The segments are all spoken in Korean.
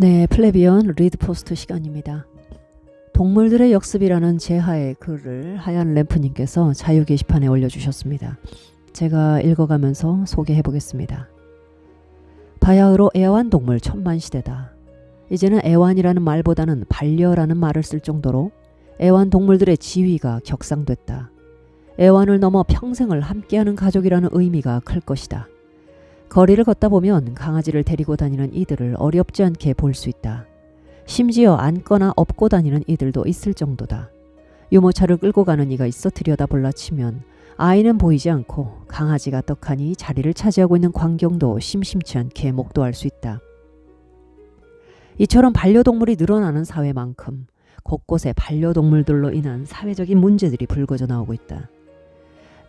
네, 플레비언 리드 포스트 시간입니다. 동물들의 역습이라는 제하의 글을 하얀 램프님께서 자유 게시판에 올려주셨습니다. 제가 읽어가면서 소개해 보겠습니다. 바야흐로 애완동물 천만 시대다. 이제는 애완이라는 말보다는 반려라는 말을 쓸 정도로 애완동물들의 지위가 격상됐다. 애완을 넘어 평생을 함께하는 가족이라는 의미가 클 것이다. 거리를 걷다 보면 강아지를 데리고 다니는 이들을 어렵지 않게 볼 수 있다. 심지어 안거나 업고 다니는 이들도 있을 정도다. 유모차를 끌고 가는 이가 있어 들여다볼라 치면 아이는 보이지 않고 강아지가 떡하니 자리를 차지하고 있는 광경도 심심치 않게 목도할 수 있다. 이처럼 반려동물이 늘어나는 사회만큼 곳곳에 반려동물들로 인한 사회적인 문제들이 불거져 나오고 있다.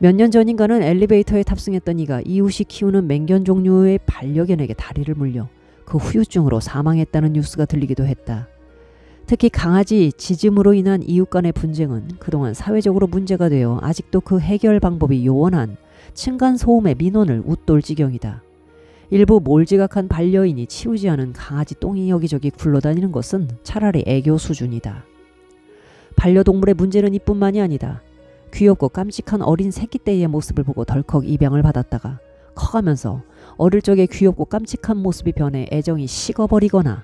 몇 년 전인가는 엘리베이터에 탑승했던 이가 이웃이 키우는 맹견 종류의 반려견에게 다리를 물려 그 후유증으로 사망했다는 뉴스가 들리기도 했다. 특히 강아지 짖음으로 인한 이웃 간의 분쟁은 그동안 사회적으로 문제가 되어 아직도 그 해결 방법이 요원한 층간 소음의 민원을 웃돌 지경이다. 일부 몰지각한 반려인이 치우지 않은 강아지 똥이 여기저기 굴러다니는 것은 차라리 애교 수준이다. 반려동물의 문제는 이뿐만이 아니다. 귀엽고 깜찍한 어린 새끼 때의 모습을 보고 덜컥 입양을 받았다가 커가면서 어릴 적에 귀엽고 깜찍한 모습이 변해 애정이 식어버리거나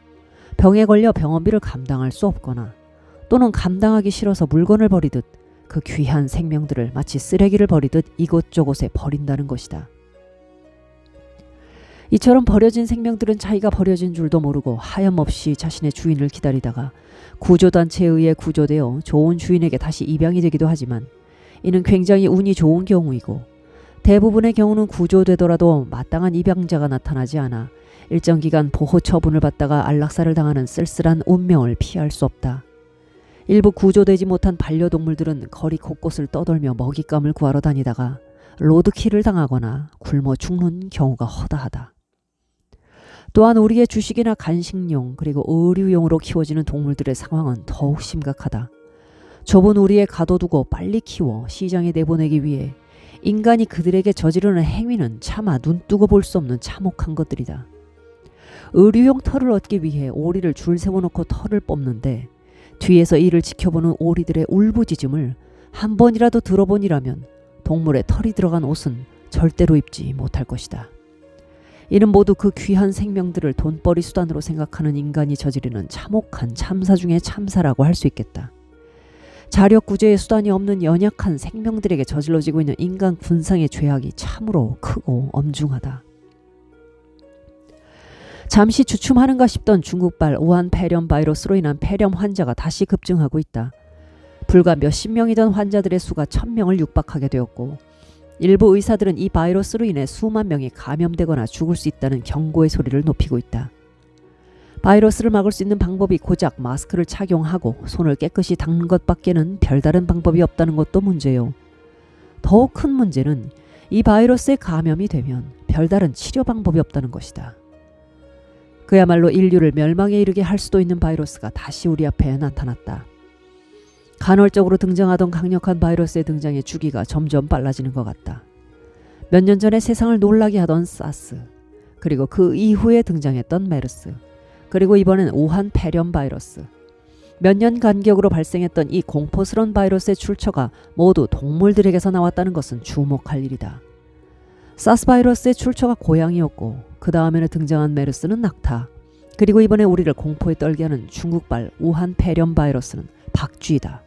병에 걸려 병원비를 감당할 수 없거나 또는 감당하기 싫어서 물건을 버리듯 그 귀한 생명들을 마치 쓰레기를 버리듯 이곳저곳에 버린다는 것이다. 이처럼 버려진 생명들은 자기가 버려진 줄도 모르고 하염없이 자신의 주인을 기다리다가 구조단체에 의해 구조되어 좋은 주인에게 다시 입양이 되기도 하지만 이는 굉장히 운이 좋은 경우이고 대부분의 경우는 구조되더라도 마땅한 입양자가 나타나지 않아 일정 기간 보호 처분을 받다가 안락사를 당하는 쓸쓸한 운명을 피할 수 없다. 일부 구조되지 못한 반려동물들은 거리 곳곳을 떠돌며 먹잇감을 구하러 다니다가 로드킬을 당하거나 굶어 죽는 경우가 허다하다. 또한 우리의 주식이나 간식용 그리고 의류용으로 키워지는 동물들의 상황은 더욱 심각하다. 좁은 우리에 가둬두고 빨리 키워 시장에 내보내기 위해 인간이 그들에게 저지르는 행위는 차마 눈뜨고 볼 수 없는 참혹한 것들이다. 의류용 털을 얻기 위해 오리를 줄 세워놓고 털을 뽑는데 뒤에서 이를 지켜보는 오리들의 울부짖음을 한 번이라도 들어보니라면 동물의 털이 들어간 옷은 절대로 입지 못할 것이다. 이는 모두 그 귀한 생명들을 돈벌이 수단으로 생각하는 인간이 저지르는 참혹한 참사 중의 참사라고 할 수 있겠다. 자력 구제의 수단이 없는 연약한 생명들에게 저질러지고 있는 인간 군상의 죄악이 참으로 크고 엄중하다. 잠시 주춤하는가 싶던 중국발 우한 폐렴 바이러스로 인한 폐렴 환자가 다시 급증하고 있다. 불과 몇십 명이던 환자들의 수가 천 명을 육박하게 되었고 일부 의사들은 이 바이러스로 인해 수만 명이 감염되거나 죽을 수 있다는 경고의 소리를 높이고 있다. 바이러스를 막을 수 있는 방법이 고작 마스크를 착용하고 손을 깨끗이 닦는 것밖에는 별다른 방법이 없다는 것도 문제요. 더욱 큰 문제는 이 바이러스에 감염이 되면 별다른 치료 방법이 없다는 것이다. 그야말로 인류를 멸망에 이르게 할 수도 있는 바이러스가 다시 우리 앞에 나타났다. 간헐적으로 등장하던 강력한 바이러스의 등장에 주기가 점점 빨라지는 것 같다. 몇 년 전에 세상을 놀라게 하던 사스, 그리고 그 이후에 등장했던 메르스, 그리고 이번엔 우한 폐렴 바이러스. 몇 년 간격으로 발생했던 이 공포스러운 바이러스의 출처가 모두 동물들에게서 나왔다는 것은 주목할 일이다. 사스 바이러스의 출처가 고양이였고 그 다음에는 등장한 메르스는 낙타. 그리고 이번에 우리를 공포에 떨게 하는 중국발 우한 폐렴 바이러스는 박쥐다.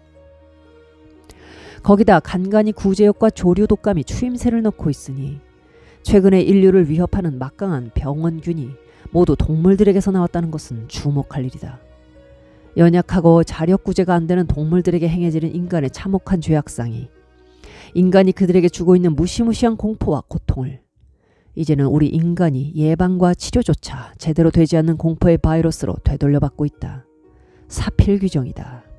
거기다 간간히 구제역과 조류 독감이 추임새를 넣고 있으니 최근에 인류를 위협하는 막강한 병원균이 모두 동물들에게서 나왔다는 것은 주목할 일이다. 연약하고 자력 구제가 안 되는 동물들에게 행해지는 인간의 참혹한 죄악상이 인간이 그들에게 주고 있는 무시무시한 공포와 고통을 이제는 우리 인간이 예방과 치료조차 제대로 되지 않는 공포의 바이러스로 되돌려받고 있다. 사필 규정이다.